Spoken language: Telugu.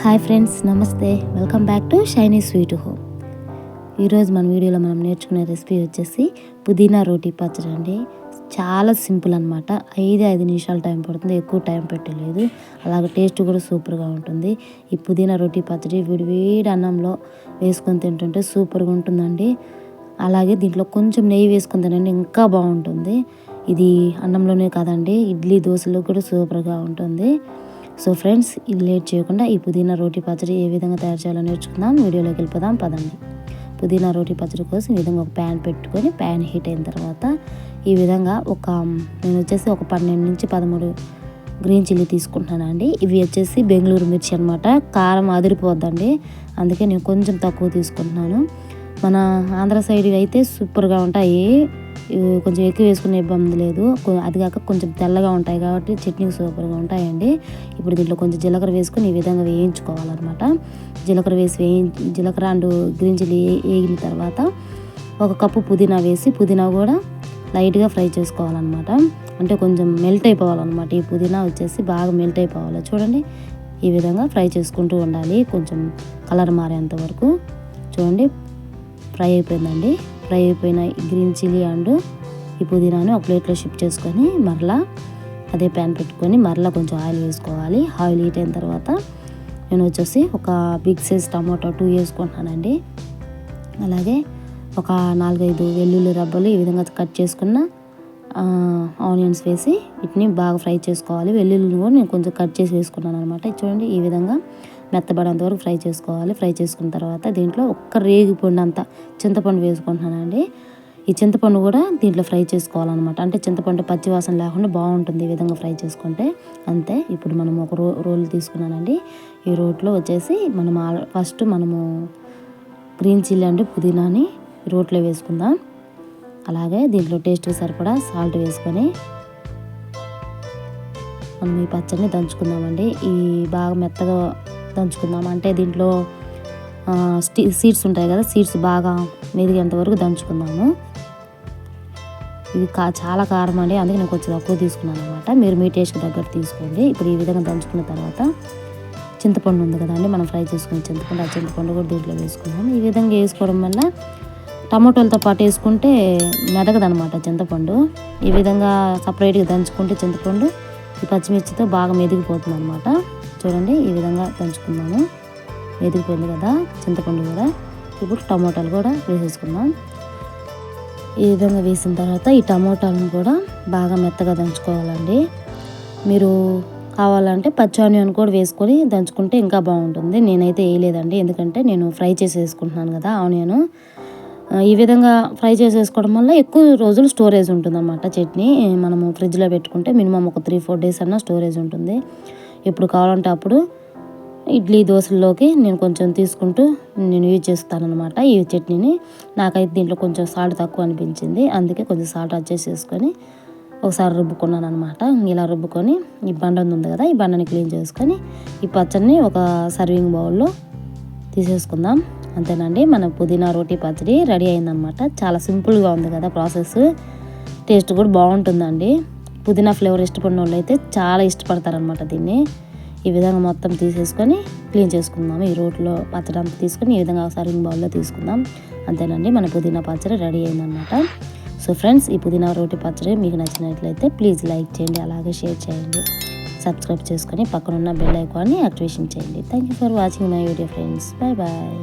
హాయ్ ఫ్రెండ్స్ నమస్తే. Welcome back to shiny sweet home. ఈరోజు మన వీడియోలో మనం నేర్చుకునే రెసిపీ వచ్చేసి పుదీనా రోటీ పచ్చడి అండి. చాలా సింపుల్ అనమాట ఐదు ఐదు నిమిషాలు టైం పడుతుంది. ఎక్కువ టైం పెట్టలేదు. అలాగే టేస్ట్ కూడా సూపర్గా ఉంటుంది. ఈ పుదీనా రోటీ పచ్చడి విడివేడి అన్నంలో వేసుకొని తింటుంటే సూపర్గా ఉంటుందండి. అలాగే దీంట్లో కొంచెం నెయ్యి వేసుకొని తినండి ఇంకా బాగుంటుంది. ఇది అన్నంలోనే కాదండి ఇడ్లీ దోశలో కూడా సూపర్గా ఉంటుంది. సో ఫ్రెండ్స్ ఇది లేట్ చేయకుండా ఈ పుదీనా రోటీ పచ్చడి ఏ విధంగా తయారు చేయాలో నేర్చుకుందాం. వీడియోలోకి వెళ్ళిపోదాం పదండి. పుదీనా రోటీ పచ్చడి కోసం ఈ విధంగా ఒక ప్యాన్ పెట్టుకొని ప్యాన్ హీట్ అయిన తర్వాత ఈ విధంగా ఒక నేను వచ్చేసి ఒక పన్నెండు నుంచి పదమూడు గ్రీన్ చిల్లీ తీసుకుంటున్నానండి. ఇవి వచ్చేసి బెంగళూరు మిర్చి అనమాట కారం అదిరిపోద్దండి. అందుకే నేను కొంచెం తక్కువ తీసుకుంటున్నాను. మన ఆంధ్ర సైడ్ అయితే సూపర్గా ఉంటాయి. కొంచెం ఎక్కువ వేసుకునే ఇబ్బంది లేదు. అది కాక కొంచెం తెల్లగా ఉంటాయి కాబట్టి చట్నీ సూపర్గా ఉంటాయండి. ఇప్పుడు దీంట్లో కొంచెం జీలకర్ర వేసుకుని ఈ విధంగా వేయించుకోవాలన్నమాట. జీలకర్ర వేసి వేయి జీలకర్ర అండ్ గ్రీన్ చిల్లీ వేగిన తర్వాత ఒక కప్పు పుదీనా వేసి పుదీనా కూడా లైట్గా ఫ్రై చేసుకోవాలన్నమాట. అంటే కొంచెం మెల్ట్ అయిపోవాలన్నమాట. ఈ పుదీనా వచ్చేసి బాగా మెల్ట్ అయిపోవాలి. చూడండి ఈ విధంగా ఫ్రై చేసుకుంటూ ఉండాలి. కొంచెం కలర్ మారేంత వరకు. చూడండి ఫ్రై అయిపోయిందండి. ఫ్రై అయిపోయిన గ్రీన్ చిల్లీ అండ్ ఈ పుదీనాని ఒక ప్లేట్లో షిఫ్ట్ చేసుకొని మరలా అదే ప్యాన్ పెట్టుకొని మరలా కొంచెం ఆయిల్ వేసుకోవాలి. ఆయిల్ హీట్ అయిన తర్వాత నేను వచ్చేసి ఒక బిగ్ సైజ్ టమాటో టూ వేసుకుంటున్నానండి. అలాగే ఒక నాలుగైదు వెల్లుల్లి రబ్బలు ఈ విధంగా కట్ చేసుకున్న ఆనియన్స్ వేసి వీటిని బాగా ఫ్రై చేసుకోవాలి. వెల్లుల్లిని కూడా నేను కొంచెం కట్ చేసి వేసుకున్నాను అనమాట చూడండి ఈ విధంగా మెత్తబడేంత వరకు ఫ్రై చేసుకోవాలి. ఫ్రై చేసుకున్న తర్వాత దీంట్లో ఒక్క రేగిపండు అంత చింతపండు వేసుకుంటున్నానండి. ఈ చింతపండు కూడా దీంట్లో ఫ్రై చేసుకోవాలన్నమాట. అంటే చింతపండు పచ్చివాసన లేకుండా బాగుంటుంది ఈ విధంగా ఫ్రై చేసుకుంటే. అంతే ఇప్పుడు మనం ఒక రో రోల్ తీసుకున్నానండి. ఈ రోట్లో వచ్చేసి మనం ఆల్- ఫస్ట్ మనము గ్రీన్ చిల్లీ అంటే పుదీనాని రోట్లో వేసుకుందాం. అలాగే దీంట్లో టేస్ట్కి సరిపడా సాల్ట్ వేసుకొని మనం ఈ పచ్చడిని దంచుకుందామండి. ఈ బాగా మెత్తగా దంచుకుందాం. అంటే దీంట్లో స్టీ సీడ్స్ ఉంటాయి కదా సీడ్స్ బాగా మెదిగేంత వరకు దంచుకుందాము. ఇది కా చాలా కారం అండి. అందుకే నేను కొంచెం తక్కువ తీసుకున్నాను అనమాట మీరు మీ టేస్ట్కి తగ్గట్టు తీసుకోండి. ఇప్పుడు ఈ విధంగా దంచుకున్న తర్వాత చింతపండు ఉంది కదండి మనం ఫ్రై చేసుకున్న చింతపండు. ఆ చింతపండు కూడా దీంట్లో వేసుకున్నాము ఈ విధంగా వేసుకోవడం వల్ల టమాటోలతో పాటు వేసుకుంటే మెదగదనమాట చింతపండు. ఈ విధంగా సపరేట్గా దంచుకుంటే చింతపండు ఈ పచ్చిమిర్చితో బాగా మెదిగిపోతుంది అనమాట చూడండి ఈ విధంగా దంచుకున్నాము ఎదిగిపోయింది కదా చింతపండు కూడా. ఇప్పుడు టమోటాలు కూడా వేసేసుకున్నాం ఈ విధంగా వేసిన తర్వాత ఈ టమోటాలను కూడా బాగా మెత్తగా దంచుకోవాలండి. మీరు కావాలంటే పచ్చి ఆనియన్ కూడా వేసుకొని దంచుకుంటే ఇంకా బాగుంటుంది. నేనైతే వేయలేదండి ఎందుకంటే నేను ఫ్రై చేసి వేసుకుంటున్నాను కదా ఆనియన్. ఈ విధంగా ఫ్రై చేసేసుకోవడం వల్ల ఎక్కువ రోజులు స్టోరేజ్ ఉంటుంది అన్నమాట చట్నీ. మనము ఫ్రిడ్జ్లో పెట్టుకుంటే మినిమం ఒక త్రీ ఫోర్ డేస్ అన్న స్టోరేజ్ ఉంటుంది. ఎప్పుడు కావాలంటే అప్పుడు ఇడ్లీ దోశల్లోకి నేను కొంచెం తీసుకుంటూ నేను యూజ్ చేస్తానమాట ఈ చట్నీని. నాకైతే దీంట్లో కొంచెం సాల్ట్ తక్కువ అనిపించింది. అందుకే కొంచెం సాల్ట్ అడ్జస్ట్ చేసుకొని ఒకసారి రుబ్బుకున్నాను అనమాట ఇలా రుబ్బుకొని ఈ బండ ఉంది కదా ఈ బండని క్లీన్ చేసుకొని ఈ పచ్చడిని ఒక సర్వింగ్ బౌల్లో తీసేసుకుందాం. అంతేనండి మన పుదీనా రోటీ పచ్చడి రెడీ అయిందనమాట చాలా సింపుల్గా ఉంది కదా ప్రాసెస్. టేస్ట్ కూడా బాగుంటుందండి. పుదీనా ఫ్లేవర్ ఇష్టపడిన వాళ్ళు అయితే చాలా ఇష్టపడతారనమాట దీన్ని. ఈ విధంగా మొత్తం తీసేసుకొని క్లీన్ చేసుకుందాం ఈ రోట్లో పచ్చడి అంతా తీసుకొని ఈ విధంగా సర్వింగ్ బౌల్లో తీసుకుందాం. అంతేనండి మన పుదీనా పచ్చడి రెడీ అయిందనమాట సో ఫ్రెండ్స్ ఈ పుదీనా రోటీ పచ్చడి మీకు నచ్చినట్లయితే ప్లీజ్ లైక్ చేయండి అలాగే షేర్ చేయండి. సబ్స్క్రైబ్ చేసుకొని పక్కనున్న బెల్ ఐకాన్ని యాక్టివేషన్ చేయండి. Thank you for watching my video friends. Bye bye.